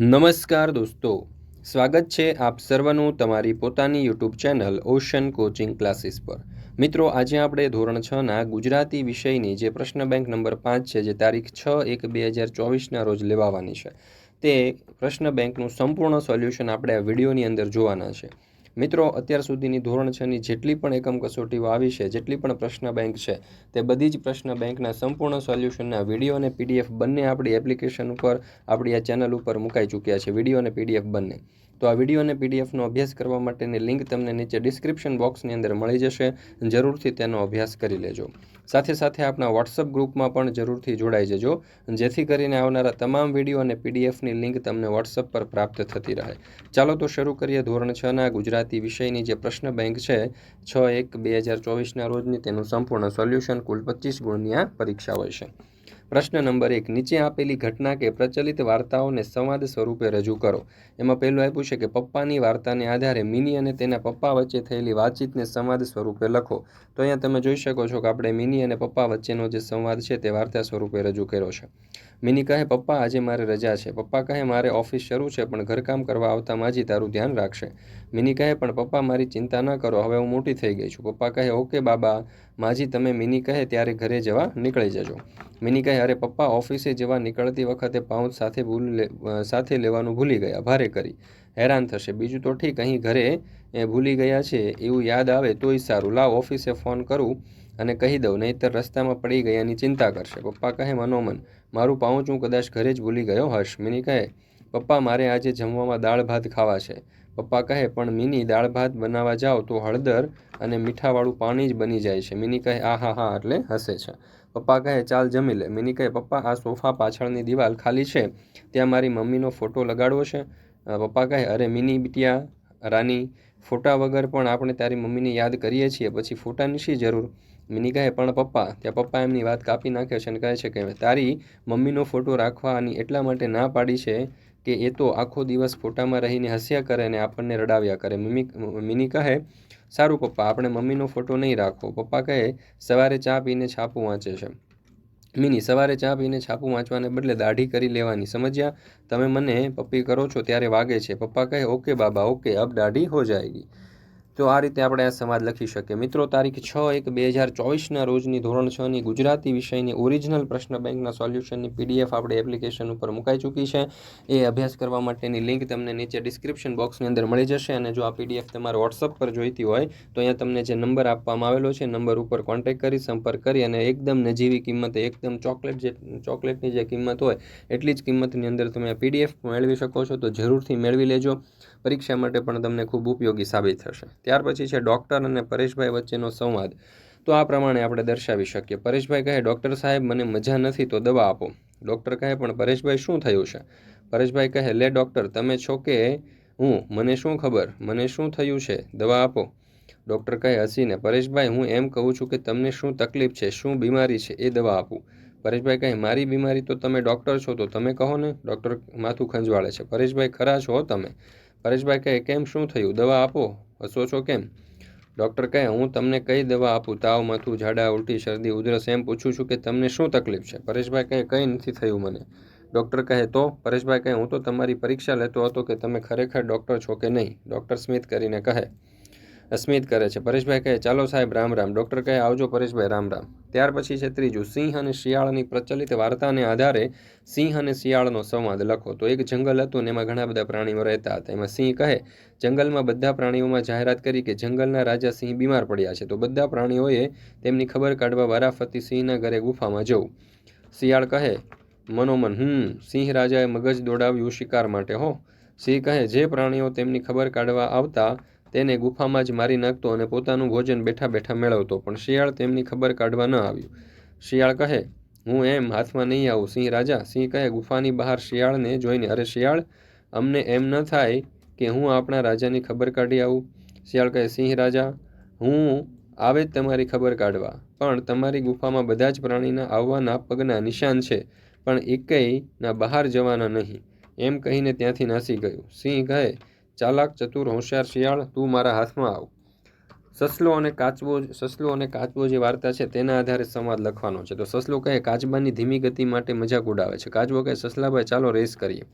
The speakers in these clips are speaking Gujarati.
નમસ્કાર દોસ્તો. સ્વાગત છે આપ સર્વનું તમારી પોતાની YouTube channel ocean coaching classes પર. મિત્રો, આજે આપણે ધોરણ છના ગુજરાતી વિષયની જે પ્રશ્ન બેંક નંબર પાંચ છે, જે તારીખ છ એક બે હજાર ચોવીસના રોજ લેવાવાની છે, તે પ્રશ્ન બેંકનું સંપૂર્ણ સોલ્યુશન આપણે આ વિડીયોની અંદર જોવાના છે. મિત્રો, અત્યાર સુધીની ધોરણ છની જેટલી પણ એકમ કસોટીઓ આવી છે, જેટલી પણ પ્રશ્ન બેંક છે, તે બધી જ પ્રશ્ન બેંકના સંપૂર્ણ સોલ્યુશનના વીડિયો અને પીડીએફ બંને આપણી એપ્લિકેશન ઉપર, આપણી આ ચેનલ ઉપર મુકાઈ ચૂક્યા છે વીડિયો અને પીડીએફ બંને. તો આ વીડિયો અને પીડીએફનો અભ્યાસ કરવા માટેની લિંક તમને નીચે ડિસ્ક્રિપ્શન બોક્સની અંદર મળી જશે. જરૂરથી તેનો અભ્યાસ કરી લેજો. સાથે સાથે આપણા વોટ્સઅપ ગ્રુપમાં પણ જરૂરથી જોડાઈ જજો. જેથી કરીને આવનારા તમામ વીડિયો અને પીડીએફની લિંક તમને વોટ્સઅપ પર પ્રાપ્ત થતી રહે. ચાલો તો શરૂ કરીએ ધોરણ છના ગુજરાતી વિષયની જે પ્રશ્ન બેંક છે, છ એક બે હજાર ચોવીસના રોજની તેનું સંપૂર્ણ સોલ્યુશન કુલ પચીસ ગુણની આ પરીક્ષા હોય છે. પ્રશ્ન નંબર એક, નીચે આપેલી ઘટના કે પ્રચલિત વાર્તાઓને સંવાદ સ્વરૂપે રજૂ કરો. એમાં પહેલું આપ્યું છે કે પપ્પાની વાર્તાને આધારે મિની અને તેના પપ્પા વચ્ચે થયેલી વાતચીતને સંવાદ સ્વરૂપે લખો. તો અહીંયા તમે જોઈ શકો છો કે આપણે મિની અને પપ્પા વચ્ચેનો જે સંવાદ છે તે વાર્તા સ્વરૂપે રજૂ કર્યો છે. મિની કહે, પપ્પા, આજે મારે રજા છે. પપ્પા કહે, મારે ઓફિસ શરૂ છે, પણ ઘરકામ કરવા આવતા માજી તારું ધ્યાન રાખશે. મિની કહે, પણ પપ્પા, મારી ચિંતા ન કરો, હવે હું મોટી થઈ ગઈ છું. પપ્પા કહે, ઓકે બાબા, માજી તમે મિની કહે, ત્યારે ઘરે જવા નીકળી જજો. મિની કહે, અરે પપ્પા, ઓફિસે જવા નીકળતી વખતે પાઉચ સાથે ભૂલ સાથે લેવાનું ભૂલી ગયા, ભારે કરી. હેરાન થશે. બીજું તો ઠીક, અહીં ઘરે એ ભૂલી ગયા છે, એવું યાદ આવે તોય સારું. લાવ, ઓફિસે ફોન કરું અને કહી દઉં, નહીંતર રસ્તામાં પડી ગયાની ચિંતા કરશે. પપ્પા કહે, મનોમન મારું પાઉચ હું કદાચ ઘરે જ ભૂલી ગયો હશ. મિની કહે, પપ્પા, મારે આજે જમવામાં દાળ ભાત ખાવા છે. પપ્પા કહે, પણ મિની, દાળ ભાત બનાવવા જાઓ તો હળદર અને મીઠાવાળું પાણી જ બની જાય છે. મિની કહે આ હા હા એટલે હસે છે. પપ્પા કહે, ચાલ જમી લે. મિની કહે, પપ્પા, આ સોફા પાછળની દિવાલ ખાલી છે. ત્યાં મારી મમ્મીનો ફોટો લગાડવો છે. પપ્પા કહે, અરે, મિની બિટિયા, રાની, ફોટા વગર પણ આપણે તારી મમ્મીને યાદ કરીએ છીએ. પછી ફોટાની શી જરૂર. મિની કહે પણ પપ્પા, ત્યાં પપ્પા એમની વાત કાપી નાખે છે અને કહે છે કે, તારી મમ્મીનો ફોટો રાખવાની એટલા માટે ના પાડી છે કે એ તો આખો દિવસ ફોટામાં રહીને હસ્યા કરે અને આપણને રડાવ્યા કરે. મિમી મિની કહે, સારું પપ્પા, આપણે મમ્મીનો ફોટો નહીં રાખવો. પપ્પા કહે, સવારે ચા પીને છાપું વાંચે છે. મિની, સવારે ચા પીને છાપું વાંચવાને બદલે દાઢી કરી લેવાની. સમજ્યા? તમે મને પપ્પી કરો છો ત્યારે વાગે છે. પપ્પા કહે, ઓકે બાબા, ઓકે, અબ દાઢી હો જાયગી. તો આ રીતે આપણે આ સંવાદ લખી શકીએ. મિત્રો, તારીખ છ એક બે હજાર ચોવીસના રોજની ધોરણ છની ગુજરાતી વિષયની ઓરિજિનલ પ્રશ્ન બેંકના સોલ્યુશનની પીડીએફ આપણે એપ્લિકેશન ઉપર મુકાઈ ચૂકી છે. એ અભ્યાસ કરવા માટેની લિંક તમને નીચે ડિસ્ક્રિપ્શન બોક્સની અંદર મળી જશે અને જો આ પીડીએફ તમારે વોટ્સઅપ પર જોઈતી હોય, તો અહીંયા તમને જે નંબર આપવામાં આવેલો છે નંબર ઉપર કોન્ટેક્ટ કરી, સંપર્ક કરી અને એકદમ નજીવી કિંમતે, એકદમ ચોકલેટ જે ચોકલેટની જે કિંમત હોય, એટલી જ કિંમતની અંદર તમે પીડીએફ મેળવી શકો છો. તો જરૂરથી મેળવી લેજો. પરીક્ષા માટે પણ તમને ખૂબ ઉપયોગી સાબિત થશે. ત્યાર પછી છે ડૉક્ટર અને પરેશભાઈ વચ્ચેનો સંવાદ. તો આ પ્રમાણે આપણે દર્શાવી શકીએ. પરેશભાઈ કહે, ડૉક્ટર સાહેબ, મને મજા નથી, તો દવા આપો. ડૉક્ટર કહે, પણ પરેશભાઈ, શું થયું છે? પરેશભાઈ કહે, લે ડૉક્ટર, તમે છો કે હું? મને શું ખબર? મને શું થયું છે? દવા આપો. ડૉક્ટર કહે, હસીને. પરેશભાઈ, હું એમ કહું છું કે તમને શું તકલીફ છે? શું બીમારી છે? એ દવા આપું. પરેશભાઈ કહે, મારી બીમારી તો તમે ડૉક્ટર છો, તો તમે કહો ને. ડૉક્ટર માથું ખંજવાળે છે, પરેશભાઈ, ખરા છો તમે? પરેશભાઈ કહે, કેમ? શું થયું? દવા આપો? હસો છો કેમ? ડૉક્ટર કહે, હું તમને કઈ દવા આપું? તાવ, માથું, ઝાડા, ઉલટી, શરદી, ઉધરસ, એમ પૂછું છું કે તમને શું તકલીફ છે? પરેશભાઈ કહે, કંઈ નથી થયું મને. ડૉક્ટર કહે, તો? પરેશભાઈ કહે, હું તો તમારી પરીક્ષા લેતો હતો કે તમે ખરેખર ડૉક્ટર છો કે નહીં? ડૉક્ટર સ્મિથ કરીને કહે સ્મિત કરે છે. પરેશભાઈ કહે, ચાલો સાહેબ, રામ રામ. ડૉક્ટર કહે, આવજો પરેશભાઈ, રામ રામ. ત્યાર પછી છે ત્રીજું, સિંહ અને શિયાળની પ્રચલિત વાર્તાને આધારે સિંહ અને શિયાળનો સંવાદ લખો. તો એક જંગલ હતું ને એમાં ઘણા બધા પ્રાણીઓ રહેતા હતા. એમાં સિંહ કહે, જંગલમાં બધા પ્રાણીઓમાં જાહેરાત કરી કે જંગલના રાજા સિંહ બીમાર પડ્યા છે. તો બધા પ્રાણીઓએ તેમની ખબર કાઢવા વારાફરતી સિંહના ઘરે ગુફામાં જવું. શિયાળ કહે, મનોમન, હમ, સિંહ રાજાએ મગજ દોડાવ્યું શિકાર માટે, હો. સિંહ કહે, જે પ્રાણીઓ તેમની ખબર કાઢવા આવતા તેને ગુફામાં જ મારી નાખતો અને પોતાનું ભોજન બેઠા બેઠા મેળવતો, પણ શિયાળ તેમની ખબર કાઢવા ન આવ્યું. શિયાળ કહે, હું એમ હાથમાં નહીં આવું, સિંહ રાજા. સિંહ કહે, ગુફાની બહાર શિયાળને જોઈને, અરે શિયાળ, અમને એમ ન થાય કે હું આપણા રાજાની ખબર કાઢી આવું. શિયાળ કહે, સિંહ રાજા, હું આવે જ તમારી ખબર કાઢવા, પણ તમારી ગુફામાં બધા જ પ્રાણીના આવવાના પગના નિશાન છે, પણ એકેયના બહાર જવાના નહીં. એમ કહીને ત્યાંથી નાસી ગયું. સિંહ કહે ચાલાક, ચતુર, હોશિયાર, શિયાળ, તું મારા હાથમાં આવ. સસલો અને કાચબો સસલો અને કાચબો જે વાર્તા છે તેના આધારે સંવાદ લખવાનો છે. તો સસલો કહે, કાચબાની ધીમી ગતિ માટે મજાક ઉડાવે છે. કાચબો કહે, સસલાભાઈ, ચાલો રેસ કરીએ.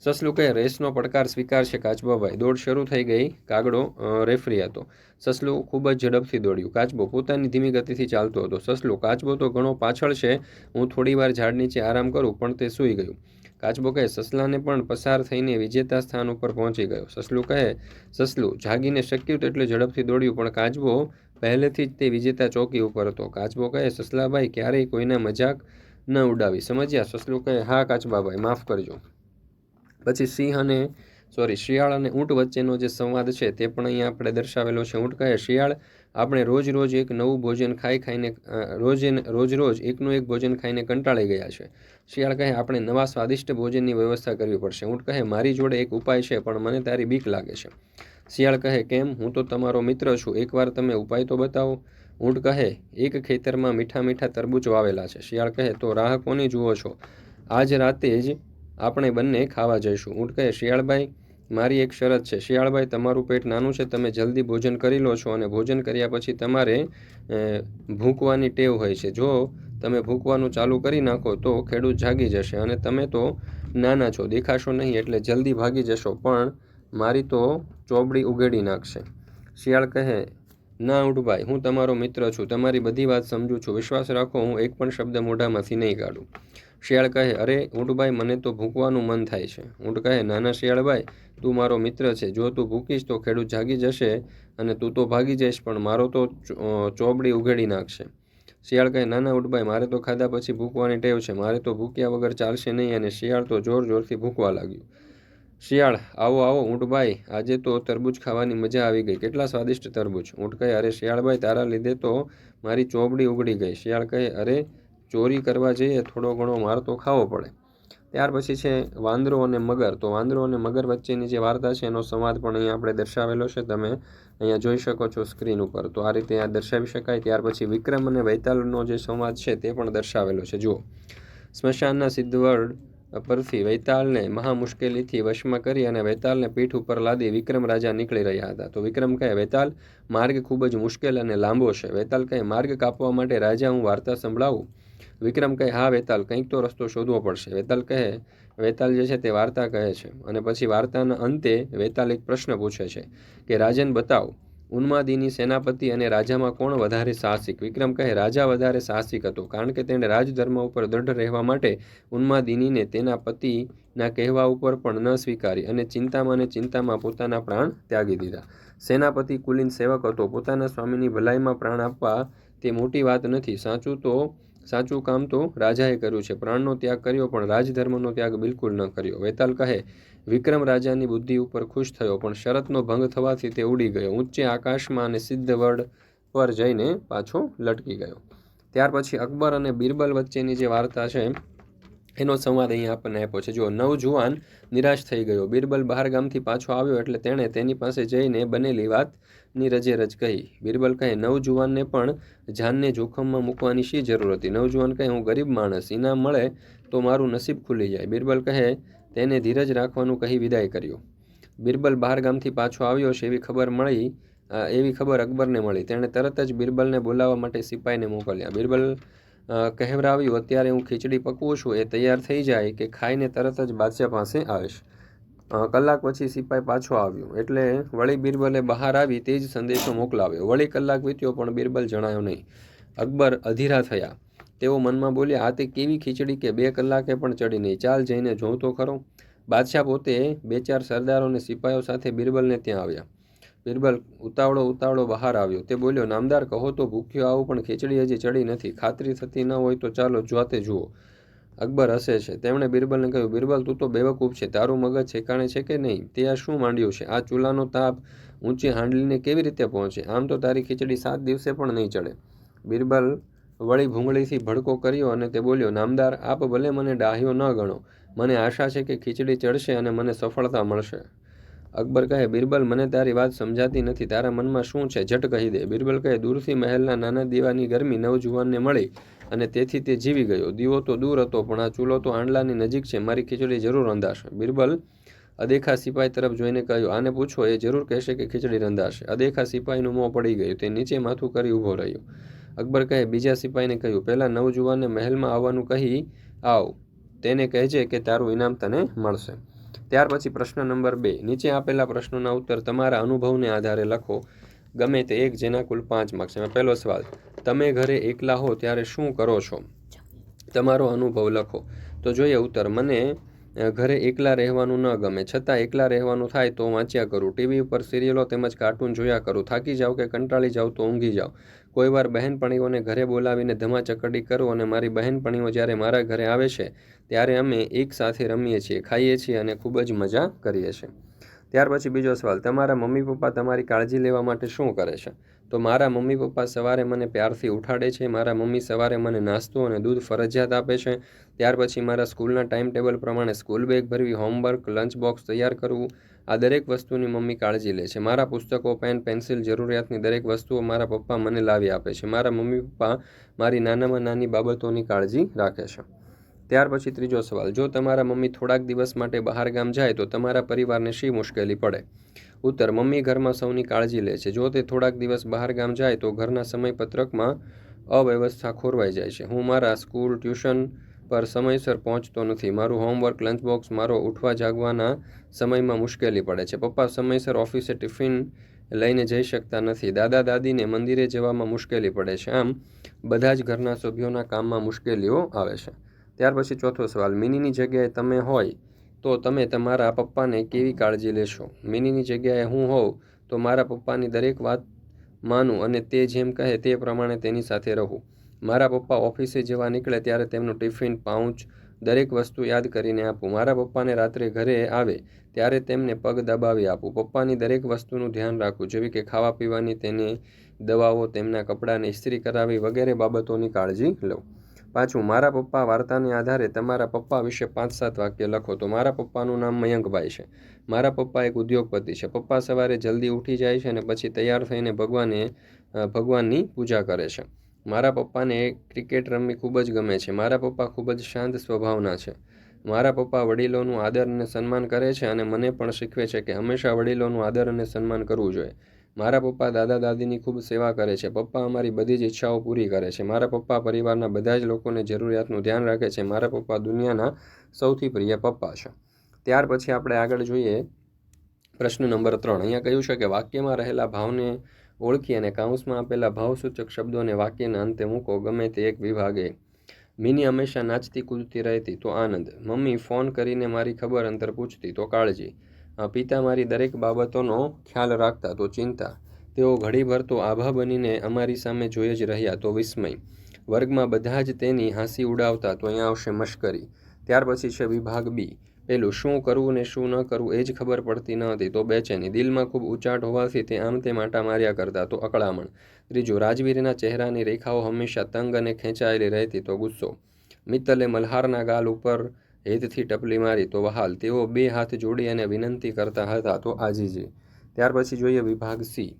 સસલું કહે રેસનો પડકાર સ્વીકારશે કાચબાભાઈ. દોડ શરૂ થઈ ગઈ, કાગડો રેફરી હતો. સસલું ખૂબ જ ઝડપથી દોડ્યું. કાચબો પોતાની ધીમી ગતિથી ચાલતો હતો. સસલું, કાચબો તો ઘણો પાછળ છે. હું થોડી વાર ઝાડ નીચે આરામ કરું, પણ તે સૂઈ ગયું. કાચબો કહે સસલાને પણ પસાર થઈને વિજેતા સ્થાન ઉપર પહોંચી ગયો. સસલું કહે સસલું જાગીને શક્યું તેટલું ઝડપથી દોડ્યું, પણ કાચબો પહેલેથી જ તે વિજેતા ચોકી ઉપર હતો. કાચબો કહે સસલાભાઈ ક્યારેય કોઈને મજાક ન ઉડાવી. સમજ્યા? સસલું કહે હા, કાચબાભાઈ, માફ કરજો. પછી સિંહ અને, સોરી, શિયાળ અને ઊંટ વચ્ચેનો જે સંવાદ છે તે પણ અહીંયા આપણે દર્શાવેલો છે. ઊંટ કહે શિયાળ આપણે રોજ રોજ એક નવું ભોજન ખાઈ ખાઈને રોજ રોજે રોજ એકનું એક ભોજન ખાઈને કંટાળી ગયા છે. શિયાળ કહે, આપણે નવા સ્વાદિષ્ટ ભોજનની વ્યવસ્થા કરવી પડશે. ઊંટ કહે, મારી જોડે એક ઉપાય છે, પણ મને તારી બીક લાગે છે. શિયાળ કહે, કેમ? હું તો તમારો મિત્ર છું. એકવાર તમે ઉપાય તો બતાવો. ઊંટ કહે, એક ખેતરમાં મીઠા મીઠા તરબૂચ વાવેલા છે. શિયાળ કહે, તો રાહ કોની જુઓ છો? આજ રાતે જ આપણે બંને ખાવા જઈશું. ઊંટ કહે, શિયાળભાઈ મારી એક શરત છે. શિયાળભાઈ, તમારું પેટ નાનું છે, તમે જલ્દી ભોજન કરી લો છો અને ભોજન કર્યા પછી તમારે ભૂંકવાની ટેવ હોય છે. જો તમે ભૂંકવાનું ચાલુ કરી નાખો તો ખેડૂત જાગી જશે અને તમે તો નાના છો. દેખાશો નહીં એટલે જલ્દી ભાગી જશો, પણ મારી તો ચોબડી ઉગેડી નાખશે. શિયાળ કહે, ના ઉઠભાઈ, હું તમારો મિત્ર છું. તમારી બધી વાત સમજું છું. વિશ્વાસ રાખો, હું એક પણ શબ્દ મોઢામાંથી નહીં કાઢું. શિયાળ કહે, અરે, ઊંટભાઈ, મને તો ભૂકવાનું મન થાય છે. ઊંટ કહે, નાના શિયાળભાઈ, તું મારો મિત્ર છે. જો તું ભૂકીશ તો ખેડૂત જાગી જશે અને તું તો ભાગી જઈશ, પણ મારો તો ચોબડી ઉઘેડી નાખશે. શિયાળ કહે, નાના ઊંટભાઈ, મારે તો ખાધા પછી ભૂકવાની ટેવ છે. મારે તો ભૂક્યા વગર ચાલશે નહીં અને શિયાળ તો જોર જોરથી ભૂકવા લાગ્યું. શિયાળ, આવો આવો, ઊંટભાઈ, આજે તો તરબૂચ ખાવાની મજા આવી ગઈ. કેટલા સ્વાદિષ્ટ તરબૂચ. ઊંટ કહે, અરે, શિયાળભાઈ, તારા લીધે તો મારી ચોબડી ઉગડી ગઈ. શિયાળ કહે, અરે ચોરી કરવા જઈએ, થોડો ઘણો માર તો ખાવો પડે. ત્યાર પછી છે વાંદરો અને મગર. તો વાંદરો અને મગર વચ્ચેની જે વાર્તા છે, એનો સંવાદ પણ અહીંયા આપણે દર્શાવેલો છે. તમે અહીંયા જોઈ શકો છો સ્ક્રીન ઉપર. તો આ રીતે આ દર્શાવી શકાય. ત્યાર પછી વિક્રમ અને વૈતાલનો જે સંવાદ છે, તે પણ દર્શાવેલો છે. જુઓ. સ્મશાનના સિદ્ધવડ પરથી વૈતાલને મહા મુશ્કેલીથી વશમાં કરી અને વૈતાલને પીઠ ઉપર લાદી વિક્રમ રાજા નીકળી રહ્યા હતા. તો વિક્રમ કહે, વૈતાલ, માર્ગ ખૂબ જ મુશ્કેલ અને લાંબો છે. વૈતાલ કહે, માર્ગ કાપવા માટે રાજા, હું વાર્તા સંભળાવું. વિક્રમ કહે, હા, વેતાલ, કંઈક તો રસ્તો શોધવો પડશે. વેતાલ કહે, વેતાલ જે છે તે વાર્તા કહે છે. અને પછી વાર્તાના અંતે વેતાલ એક પ્રશ્ન પૂછે છે કે, રાજન, બતાવ, ઉન્માદીની સેનાપતિ અને રાજામાં કોણ વધારે સાહસિક? વિક્રમ કહે, રાજા વધારે સાહસિક હતો, કારણ કે તેણે રાજધર્મ ઉપર દૃઢ રહેવા માટે ઉન્માદિનીને તેના પતિના કહેવા ઉપર પણ ન સ્વીકારી અને ચિંતામાં અને ચિંતામાં પોતાના પ્રાણ ત્યાગી દીધા. સેનાપતિ કુલીન સેવક હતો, પોતાના સ્વામીની ભલાઈમાં પ્રાણ આપવા તે મોટી વાત નથી. સાચું તો સાચું કામ તો રાજાએ કર્યું છે, પ્રાણનો ત્યાગ કર્યો પણ રાજધર્મનો ત્યાગ બિલકુલ ન કર્યો. વેતાલ કહે, વિક્રમ રાજાની બુદ્ધિ ઉપર ખુશ થયો, પણ શરતનો ભંગ થવાથી તે ઉડી ગયો. ઊંચે આકાશમાં અને સિદ્ધ વડ પર જઈને પાછો લટકી ગયો. ત્યાર પછી અકબર અને બિરબલ વચ્ચેની જે વાર્તા છે એનો સંવાદ અહીંયા આપણને આપ્યો છે. જો નવજુવાન નિરાશ થઈ ગયો. બિરબલ બહાર ગામથી પાછો આવ્યો એટલે તેણે તેની પાસે જઈને બનેલી વાતની રજે રજ કહી. બિરબલ કહે, નવજુવાનને પણ જાનને જોખમમાં મૂકવાની શી જરૂર હતી? નવજુવાન કહે, હું ગરીબ માણસ. ઇનામ મળે તો મારું નસીબ ખુલી જાય. બિરબલ કહે, તેને ધીરજ રાખવાનું કહી વિદાય કર્યો. બિરબલ બહાર ગામથી પાછો આવ્યો છે એવી ખબર મળી એવી ખબર અકબરને મળી. તેણે તરત જ બિરબલને બોલાવવા માટે સિપાહીને મોકલ્યા. બિરબલ કહેવરાવ્યું, અત્યારે હું ખીચડી પકવું છું, એ તૈયાર થઈ જાય કે ખાઈને તરત જ બાદશાહ પાસે આવીશ. કલાક પછી સિપાઈ પાછો આવ્યો. એટલે વળી બિરબલે બહાર આવી તે જ સંદેશો મોકલાવ્યો. વળી કલાક વીત્યો પણ બિરબલ જણાયો નહીં. અકબર અધીરા થયા. તેઓ મનમાં બોલ્યા, આ તે કેવી ખીચડી કે બે કલાકે પણ ચડી નહીં. ચાલ જઈને જોઉં તો ખરો. બાદશાહ પોતે બે ચાર સરદારો અને સિપાઈઓ સાથે બિરબલને ત્યાં આવ્યા. બિરબલ ઉતાવળો ઉતાવળો બહાર આવ્યો. તે બોલ્યો, નામદાર, કહો તો ભૂખ્યો આવું પણ ખીચડી હજી ચડી નથી. ખાતરી થતી ન હોય તો ચાલો જોતે જુઓ. અકબર હસે છે. તેમણે બિરબલને કહ્યું, બિરબલ, તું તો બેવકૂફ છે. તારું મગજ ઠેકાણે છે કે નહીં? તે આ શું માંડ્યું છે? આ ચૂલાનો તાપ ઊંચી હાંડલીને કેવી રીતે પહોંચે? આમ તો તારી ખીચડી સાત દિવસે પણ નહીં ચડે. બિરબલ વળી ભૂંગળીથી ભડકો કર્યો અને તે બોલ્યો, નામદાર, આપ ભલે મને ડાહ્યો ન ગણો. મને આશા છે કે ખીચડી ચડશે અને મને સફળતા મળશે. અકબર કહે, બિરબલ, મને તારી વાત સમજાતી નથી. તારા મનમાં શું છે? ઝટ કહી દે. બિરબલ કહે, દૂરથી મહેલના નાના દીવાની ગરમી નવજુવાનને મળી અને તેથી તે જીવી ગયો. દીવો તો દૂર હતો, પણ આ ચૂલો તો આંડલાની નજીક છે. મારી ખીચડી જરૂર રંધાશે. બિરબલ અદેખા સિપાઈ તરફ જોઈને કહ્યું, આને પૂછો, એ જરૂર કહેશે કે ખીચડી રંધાશે. અદેખા સિપાહીનું મોં પડી ગયું. તે નીચે માથું કરી ઊભો રહ્યો. અકબર કહે, બીજા સિપાહીને કહ્યું, પહેલાં નવજુવાનને મહેલમાં આવવાનું કહી આવ. તેને કહેજે કે તારું ઇનામ તને મળશે. ત્યાર પછી પ્રશ્ન નંબર બે. નીચે આપેલા પ્રશ્નોના ઉત્તર તમારા અનુભવને આધારે લખો. ગમે તે એક, જેના કુલ પાંચ માર્ક્સ એમાં પહેલો સવાલ, તમે ઘરે એકલા હો ત્યારે શું કરો છો? તમારો અનુભવ લખો. તો જોઈએ ઉત્તર, મને ઘરે એકલા રહેવાનું ન ગમે. છતાં એકલા રહેવાનું થાય તો વાંચ્યા કરું. ટીવી ઉપર સિરિયલો તેમજ કાર્ટૂન જોયા કરું. થાકી જાઉં કે કંટાળી જાઉં તો ઊંઘી જાઉં કોઈવાર બહેનપણીઓને ઘરે બોલાવીને ધમાચકડી કરું અને મારી બહેનપણીઓ જ્યારે મારા ઘરે આવે છે, ત્યારે અમે એક સાથે રમીએ છીએ, ખાઈએ છીએ અને ખૂબ જ મજા કરીએ છીએ. ત્યાર પછી બીજો સવાલ, તમારા મમ્મી પપ્પા તમારી કાળજી લેવા માટે શું કરે છે? તો મારા મમ્મી પપ્પા સવારે મને પ્યારથી ઉઠાડે છે, મારા મમ્મી સવારે મને નાસ્તો અને દૂધ ફરજિયાત આપે છે, ત્યાર પછી મારા સ્કૂલના ટાઈમ ટેબલ પ્રમાણે સ્કૂલ બેગ ભરવી, હોમવર્ક, લંચ બોક્સ તૈયાર કરવું આ દરેક વસ્તુની મમ્મી કાળજી લે છે. મારા પુસ્તકો, પેન, પેન્સિલ જરૂરિયાતની દરેક વસ્તુઓ મારા પપ્પા મને લાવી આપે છે. મારા મમ્મી પપ્પા મારી નાનામાં નાની બાબતોની કાળજી રાખે છે. ત્યાર પછી ત્રીજો સવાલ. જો તમારા મમ્મી થોડાક દિવસ માટે બહાર ગામ જાય, તો તમારા પરિવારને શી મુશ્કેલી પડે? ઉત્તર. મમ્મી ઘરમાં સૌની કાળજી લે છે. જો તે થોડાક દિવસ બહાર ગામ જાય, તો ઘરના સમયપત્રકમાં અવ્યવસ્થા ખોરવાઈ જાય છે. હું મારા સ્કૂલ ટ્યુશન પર સમયસર પહોંચતો નથી. મારું હોમવર્ક લંચ બોક્સ મારો ઉઠવા જાગવાના સમયમાં મુશ્કેલી પડે છે. પપ્પા સમયસર ઓફિસે ટિફિન લઈને જઈ શકતા નથી. દાદા દાદીને મંદિરે જવામાં મુશ્કેલી પડે છે. આમ બધા જ ઘરના સભ્યોના કામમાં મુશ્કેલીઓ આવે છે. ત્યાર પછી ચોથો સવાલ, મિનીની જગ્યાએ તમે હોય તો તમે તમારા પપ્પાને કેવી કાળજી લેશો? મિનીની જગ્યાએ હું હોઉં તો મારા પપ્પાની દરેક વાત માનું અને તે જેમ કહે તે પ્રમાણે તેની સાથે રહું. મારા પપ્પા ઓફિસે જવા નીકળે ત્યારે તેમનું ટિફિન, પાઉચ, દરેક વસ્તુ યાદ કરીને આપું. મારા પપ્પાને રાત્રે ઘરે આવે ત્યારે તેમને પગ દબાવી આપું. પપ્પાની દરેક વસ્તુનું ધ્યાન રાખવું જેવી કે ખાવા પીવાની તેની દવાઓ, તેમના કપડાને ઇસ્ત્રી કરાવી વગેરે બાબતોની કાળજી લઉં. પાછું, મારા પપ્પા વાર્તાને આધારે તમારા પપ્પા વિશે પાંચ સાત વાક્ય લખો તો મારા પપ્પાનું નામ મયંકભાઈ છે. મારા પપ્પા એક ઉદ્યોગપતિ છે. પપ્પા સવારે જલ્દી ઉઠી જાય છે અને પછી તૈયાર થઈને ભગવાને ભગવાનની પૂજા કરે છે. મારા પપ્પાને ક્રિકેટ રમવી ખૂબ જ ગમે છે. મારા પપ્પા ખૂબ જ શાંત સ્વભાવના છે. મારા પપ્પા વડીલોનું આદર અને સન્માન કરે છે અને મને પણ શીખવે છે કે હંમેશા વડીલોનું આદર અને સન્માન કરવું જોઈએ. મારા પપ્પા દાદા દાદીની ખૂબ સેવા કરે છે. પપ્પા અમારી બધી જ ઈચ્છાઓ પૂરી કરે છે. મારા પપ્પા પરિવારના બધા જ લોકોને જરૂરિયાતનું ધ્યાન રાખે છે. મારા પપ્પા દુનિયાના સૌથી પ્રિય પપ્પા છે. ત્યાર પછી આપણે આગળ જોઈએ પ્રશ્ન નંબર ત્રણ. અહીંયા કહ્યું છે કે વાક્યમાં રહેલા ભાવને ઓળખી અને કાઉન્સમાં આપેલા ભાવસૂચક શબ્દોને વાક્યના અંતે મૂકો, ગમે તે એક વિભાગે. મિની હંમેશા નાચતી, કૂદતી રહેતી, તો આનંદ. મમ્મી ફોન કરીને મારી ખબર અંતર પૂછતી, તો કાળજી. પિતા મારી દરેક બાબતોનો ખ્યાલ રાખતા, તો ચિંતા. તેઓ ઘડીભર તો આભા બનીને અમારી સામે જોઈ જ રહ્યા, તો વિસ્મય. વર્ગમાં બધા જ તેની હાંસી ઉડાવતા, તો અહીંયા આવશે મશ્કરી. ત્યાર પછી છે વિભાગ બી. પેલું શું કરવું ને શું ન કરવું એ જ ખબર પડતી ન હતી. તો બેચેની દિલમાં ખૂબ ઉચાટ હોવાથી તે આમ તે માટા માર્યા કરતા તો અકળામણ. ત્રીજું રાજવીરના ચહેરાની રેખાઓ હંમેશા તંગ અને ખેંચાયેલી રહેતી તો ગુસ્સો. મિત્તલે મલ્હારના ગાલ ઉપર હેતથી ટપલી મારી તો વહાલ. તેઓ બે હાથ જોડી અને વિનંતી કરતા હતા, તો આજીજી, ત્યાર પછી જોઈએ વિભાગ સી.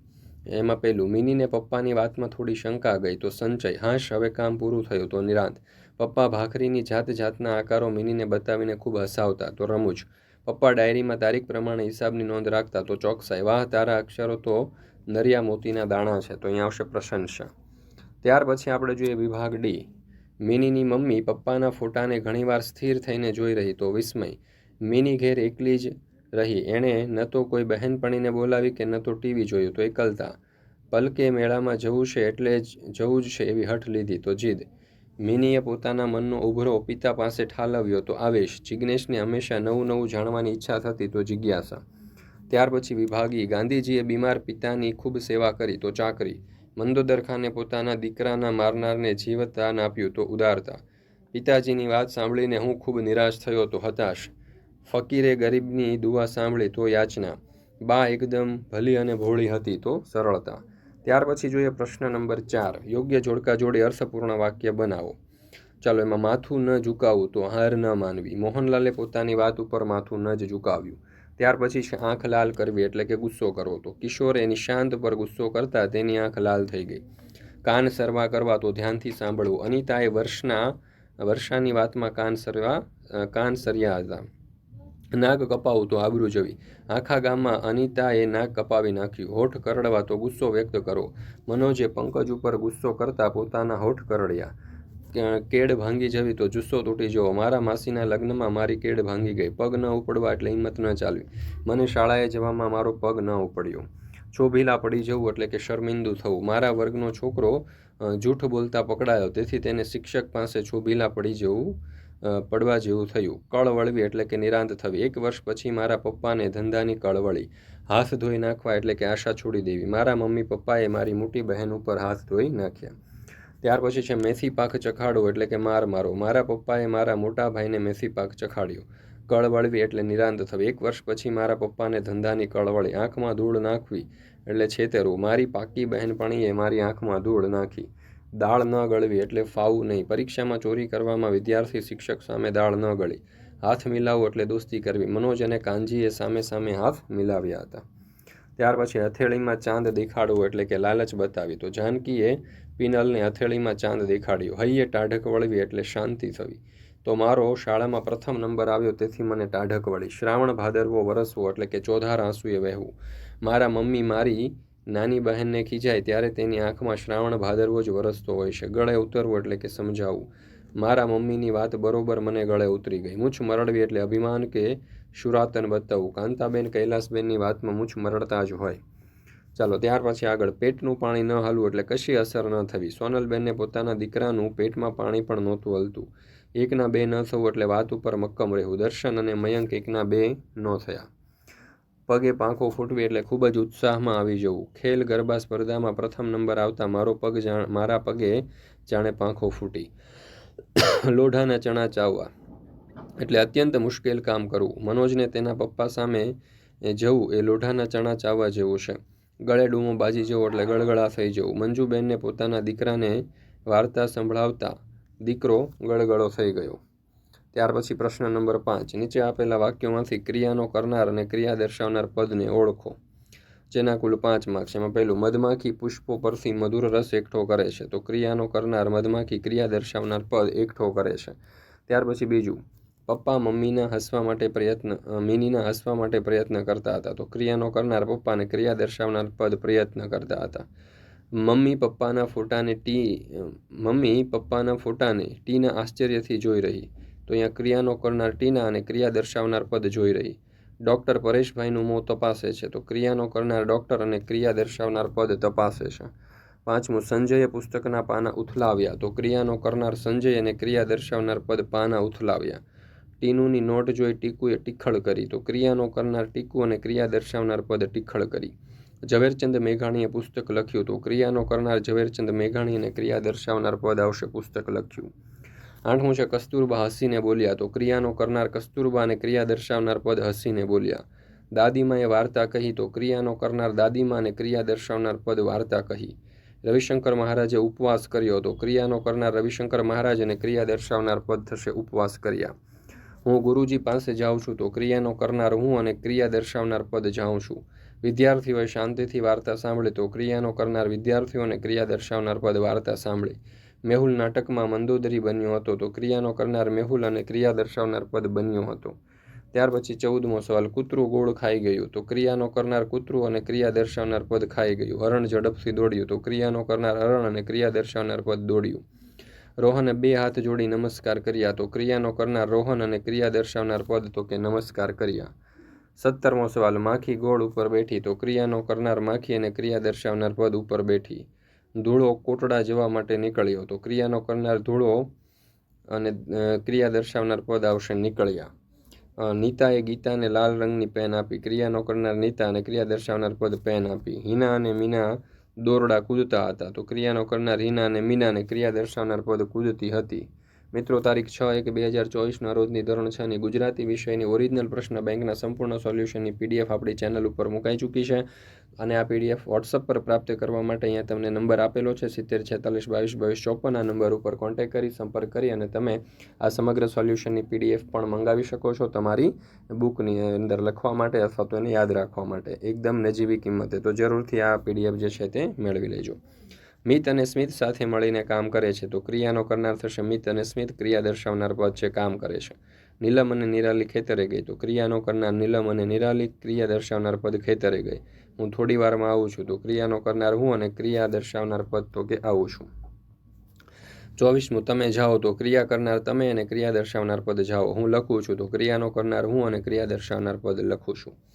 એમાં પેલું, મિનીને પપ્પાની વાતમાં થોડી શંકા ગઈ તો સંચય. હાશ, હવે કામ પૂરું થયું તો નિરાંત. પપ્પા ભાખરીની જાત જાતના આકારો મિનીને બતાવીને ખૂબ હસાવતા, તો રમૂજ પપ્પા ડાયરીમાં તારીખ પ્રમાણે હિસાબની નોંધ રાખતા, તો ચોકસાઈ. વાહ, તારા અક્ષરો તો નરિયા મોતીના દાણા છે. તો અહીંયા આવશે પ્રશંસા. ત્યાર પછી આપણે જોઈએ વિભાગ ડી. મિનીની મમ્મી પપ્પાના ફોટાને ઘણીવાર સ્થિર થઈને જોઈ રહી, તો વિસ્મય. મિની ઘેર એકલી જ રહી. એણે ન તો કોઈ બહેનપણીને બોલાવી કે ન તો ટીવી જોયું, તો એકલતા. પલકે મેળામાં જવું છે એટલે જ, જવું જ છે એવી હઠ લીધી, તો જીદ. મિનીએ પોતાના મનનો ઉભરો પિતા પાસે ઠાલવ્યો તો, આવેશ જિજ્ઞેશને હંમેશા નવું નવું જાણવાની ઈચ્છા થતી તો જિજ્ઞાસા. ત્યાર પછી વિભાગી, ગાંધીજીએ બીમાર પિતાની ખૂબ સેવા કરી તો ચાકરી. મંદોદર ખાને પોતાના દીકરાના મારનારને જીવતદાન આપ્યું તો ઉદારતા. પિતાજીની વાત સાંભળીને હું ખૂબ નિરાશ થયો તો હતાશ. ફકીરે ગરીબની દુઆ સાંભળી તો યાચના. બા એકદમ ભલી અને ભોળી હતી તો સરળતા. ત્યાર પછી જોઈએ પ્રશ્ન નંબર ચાર. યોગ્ય જોડકા જોડે અર્થપૂર્ણ વાક્ય બનાવો. ચાલો એમાં માથું ન ઝુકાવવું તો હાર ન માનવી. મોહનલાલે પોતાની વાત ઉપર માથું ન જ ઝુકાવ્યું. ત્યાર પછી આંખ લાલ કરવી એટલે કે ગુસ્સો કરવો તો. કિશોરે એની શાંત પર ગુસ્સો કરતા તેની આંખ લાલ થઈ ગઈ. કાન સરવા કરવા તો ધ્યાનથી સાંભળવું. અનિતાએ વર્ષના, વર્ષાની વાતમાં કાન સરવા કાન સર્યા હતા. નાક કપાવું તો આબરૂ જવી. આખા ગામમાં અનિતાએ નાક કપાવી નાખ્યું. હોઠ કરડવા તો ગુસ્સો વ્યક્ત કરવો મનોજે પંકજ ઉપર ગુસ્સો કરતા પોતાના હોઠ કરડ્યા. કેડ ભાંગી જવી તો જુસ્સો તૂટી જવો. મારા માસીના લગ્નમાં મારી કેડ ભાંગી ગઈ. પગ ન ઉપડવા એટલે હિંમત ન ચાલવી. મને શાળાએ જવામાં મારો પગ ન ઉપડ્યો. ચોભીલા પડી જવું એટલે કે શર્મિંદુ થવું. મારા વર્ગનો છોકરો જૂઠ બોલતા પકડાયો. તેથી તેને શિક્ષક પાસે છોભીલા પડી જવું પડવા જેવું થયું. કળ વળવી એટલે કે નિરાંત થવી. એક વર્ષ પછી મારા પપ્પાને ધંધાની કળ વળી હાથ ધોઈ નાખવા એટલે કે આશા છોડી દેવી. મારા મમ્મી પપ્પાએ મારી મોટી બહેન ઉપર હાથ ધોઈ નાખ્યા. ત્યાર પછી છે મેથી પાક ચખાડવો એટલે કે માર મારો મારા પપ્પાએ મારા મોટા ભાઈને મેથી પાક ચખાડ્યો. કળ વળવી એટલે નિરાંત થવી. એક વર્ષ પછી મારા પપ્પાને ધંધાની કળ વળી આંખમાં ધૂળ નાખવી એટલે છેતરવું. મારી પાકી બહેનપણીએ મારી આંખમાં ધૂળ નાખી. દાળ ન ગળવી એટલે ફાવું નહીં. પરીક્ષામાં ચોરી કરવામાં વિદ્યાર્થી શિક્ષક સામે દાળ ન ગળી. હાથ મિલાવવું એટલે દોસ્તી કરવી. મનોજ અને કાનજીએ સામે સામે હાથ મિલાવ્યા હતા. ત્યાર પછી હથેળીમાં ચાંદ દેખાડવો એટલે કે લાલચ બતાવી. તો જાનકીએ પિનલને હથેળીમાં ચાંદ દેખાડ્યો. હૈયે ટાઢક વળવી એટલે શાંતિ થવી. તો મારો શાળામાં પ્રથમ નંબર આવ્યો તેથી મને ટાઢક વળી. શ્રાવણ ભાદરવો વરસવો એટલે કે ચોધાર આંસુએ વહેવું. મારા મમ્મી મારી નાની બહેનને ખીજાય ત્યારે તેની આંખમાં શ્રાવણ ભાદરવો જ વરસતો હોય છે. ગળે ઉતરવું એટલે કે સમજાવવું. મારા મમ્મીની વાત બરોબર મને ગળે ઉતરી ગઈ. મૂછ મરડવી એટલે અભિમાન કે શુરાતન બતાવવું કાંતાબેન કૈલાસબેનની વાતમાં મૂછ મરડતા જ હોય. ચાલો, ત્યાર પછી આગળ. પેટનું પાણી ન હાલવું એટલે કશી અસર ન થવી. સોનલબેનને પોતાના દીકરાનું પેટમાં પાણી પણ નહોતું હલતું. એકના બે ન થવું એટલે વાત ઉપર મક્કમ રહેવું દર્શન અને મયંક એકના બે ન થયા. પગે પાંખો ફૂટવી એટલે ખૂબ જ ઉત્સાહમાં આવી જવું. ખેલ ગરબા સ્પર્ધામાં પ્રથમ નંબર આવતા મારો પગ જાણ, મારા પગે જાણે પાંખો ફૂટી. લોઢાના ચણા ચાવવા. એટલે અત્યંત મુશ્કેલ કામ કરવું. મનોજને તેના પપ્પા સામે જવું એ લોઢાના ચણા ચાવવા જેવું છે. ગળે ડૂમો બાજી જવો એટલે ગળગળા થઈ જવું. મંજુબેનને પોતાના દીકરાને વાર્તા સંભળાવતા દીકરો ગળગળો થઈ ગયો. ત્યાર પછી પ્રશ્ન નંબર પાંચ. નીચે આપેલા વાક્યોમાંથી ક્રિયાનો કરનાર અને ક્રિયા દર્શાવનાર પદને ઓળખો, જેના કુલ પાંચ માર્ક્સ એમાં પહેલું, મધમાખી પુષ્પો પરથી મધુર રસ એકઠો કરે છે. તો ક્રિયાનો કરનાર, મધમાખી ક્રિયા દર્શાવનાર પદ એકઠો કરે છે. ત્યાર પછી બીજું, પપ્પા મમ્મીના હસવા માટે પ્રયત્ન મિનીના હસવા માટે પ્રયત્ન કરતા હતા. તો ક્રિયાનો કરનાર પપ્પાને ક્રિયા દર્શાવનાર પદ પ્રયત્ન કરતા હતા. મમ્મી પપ્પાના ફોટાને ટી મમ્મી પપ્પાના ફોટાને ટીના આશ્ચર્યથી જોઈ રહી. તો અહીંયા ક્રિયાનો કરનાર ટીના અને ક્રિયા દર્શાવનાર પદ જોઈ રહી. ડૉક્ટર પરેશભાઈનું મોં તપાસે છે, તો ક્રિયાનો કરનાર ડૉક્ટર અને ક્રિયા દર્શાવનાર પદ તપાસે છે. પાંચમું, સંજયે પુસ્તકના પાના ઉથલાવ્યા, તો ક્રિયાનો કરનાર સંજય અને ક્રિયા દર્શાવનાર પદ પાના ઉથલાવ્યા. ટીનુની નોટ જોઈ ટીકુએ ટીખળ કરી, તો ક્રિયાનો કરનાર ટીકુ અને ક્રિયા દર્શાવનાર પદ ટીખળ કરી. ઝવેરચંદ મેઘાણીએ પુસ્તક લખ્યું, તો ક્રિયાનો કરનાર ઝવેરચંદ મેઘાણી અને ક્રિયા દર્શાવનાર પદ આવશે પુસ્તક લખ્યું. આઠમું છે, કસ્તુરબા હસીને બોલ્યા. તો ક્રિયાનો કરનાર કસ્તુરબા અને ક્રિયા દર્શાવનાર પદ હસીને બોલ્યા. દાદીમાએ વાર્તા કહી, તો ક્રિયાનો કરનાર દાદીમા અને ક્રિયા દર્શાવનાર પદ વાર્તા કહી. રવિશંકર મહારાજે ઉપવાસ કર્યો તો ક્રિયાનો કરનાર રવિશંકર મહારાજ અને ક્રિયા દર્શાવનાર પદ થશે, ઉપવાસ કર્યા. હું ગુરુજી પાસે જાઉં છું, તો ક્રિયાનો કરનાર હું અને ક્રિયા દર્શાવનાર પદ જાઉં છું. વિદ્યાર્થીઓએ શાંતિથી વાર્તા સાંભળી, તો ક્રિયાનો કરનાર વિદ્યાર્થીઓ અને ક્રિયા દર્શાવનાર પદ વાર્તા સાંભળી. મેહુલ નાટકમાં મંદોદરી બન્યો હતો તો ક્રિયાનો કરનાર મેહુલ અને ક્રિયા દર્શાવનાર પદ બન્યો હતો. ત્યાર પછી ચૌદમો સવાલ, કૂતરું ગોળ ખાઈ ગયું? તો ક્રિયાનો કરનાર કૂતરું અને ક્રિયા દર્શાવનાર પદ ખાઈ ગયું. હરણ ઝડપથી દોડ્યું. તો ક્રિયાનો કરનાર હરણ અને ક્રિયા દર્શાવનાર પદ દોડ્યું. રોહને બે હાથ જોડી નમસ્કાર કર્યા. તો ક્રિયાનો કરનાર રોહન અને ક્રિયા દર્શાવનાર પદ તો કે નમસ્કાર કર્યા. સત્તરમો સવાલ, માખી ગોળ ઉપર બેઠી? તો ક્રિયાનો કરનાર માખી અને ક્રિયા દર્શાવનાર પદ ઉપર બેઠી. ધૂળો કોટડા જવા માટે નીકળ્યો તો ક્રિયાનો કરનાર ધૂળો અને ક્રિયા દર્શાવનાર પદ આવશે નીકળ્યા. નીતાએ ગીતાને લાલ રંગની પેન આપી. ક્રિયાનો કરનાર નીતા અને ક્રિયા દર્શાવનાર પદ પેન આપી. હિના અને મીના દોરડા કૂદતા હતા. તો ક્રિયાનો કરનાર હિના અને મીનાને ક્રિયા દર્શાવનાર પદ કૂદતી હતી. મિત્રો, તારીખ છ એક બે હજાર ચોવીસના રોજની ધોરણ છની ગુજરાતી વિષયની ઓરિજિનલ પ્રશ્ન બેંકના સંપૂર્ણ સોલ્યુશનની પીડીએફ આપણી ચેનલ ઉપર મુકાઈ ચૂકી છે. અને આ પીડીએફ વોટ્સઅપ પર પ્રાપ્ત કરવા માટે અહીંયા તમને નંબર આપેલો છે, સિત્તેર છેતાલીસ, બાવીસ બાવીસ, ચોપન આ નંબર ઉપર કોન્ટેક્ટ કરી, સંપર્ક કરી અને તમે આ સમગ્ર સોલ્યુશનની પીડીએફ પણ મંગાવી શકો છો તમારી બુકની અંદર લખવા માટે અથવા તો એને યાદ રાખવા માટે. એકદમ નજીવી કિંમતે. તો જરૂરથી આ પીડીએફ જે છે તે મેળવી લેજો. મિત અને સ્મિત સાથે મળીને કામ કરે છે. તો ક્રિયાનો કરનાર થશે મિત અને સ્મિત. ક્રિયા દર્શાવનાર પદ છે કામ કરે છે. નીલમ અને નિરાલી ખેતરે ગઈ. તો ક્રિયાનો કરનાર નીલમ અને નિરાલી ક્રિયા દર્શાવનાર પદ ખેતરે ગઈ. હું થોડી વારમાં આવું છું. તો ક્રિયાનો કરનાર હું અને ક્રિયા દર્શાવનાર પદ તો કે આવું છું. ચોવીસમું, તમે જાઓ. તો ક્રિયા કરનાર તમે અને ક્રિયા દર્શાવનાર પદ જાઓ. હું લખું છું. તો ક્રિયાનો કરનાર હું અને ક્રિયા દર્શાવનાર પદ લખું છું.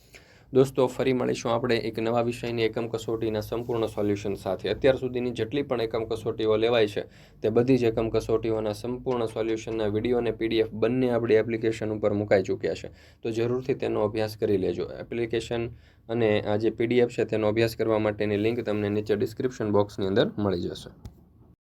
દોસ્તો, ફરી મળીશું આપણે એક નવા વિષયની એકમ કસોટીના સંપૂર્ણ સોલ્યુશન સાથે. અત્યાર સુધીની જેટલી પણ એકમ કસોટીઓ લેવાય છે, તે બધી જ એકમ કસોટીઓના સંપૂર્ણ સોલ્યુશનના વીડિયો અને પીડીએફ બંને આપણી એપ્લિકેશન ઉપર મુકાઈ ચૂક્યા છે. તો જરૂરથી તેનો અભ્યાસ કરી લેજો. એપ્લિકેશન અને આ જે પીડીએફ છે, તેનો અભ્યાસ કરવા માટેની લિંક તમને નીચે ડિસ્ક્રિપ્શન બોક્સની અંદર મળી જશે.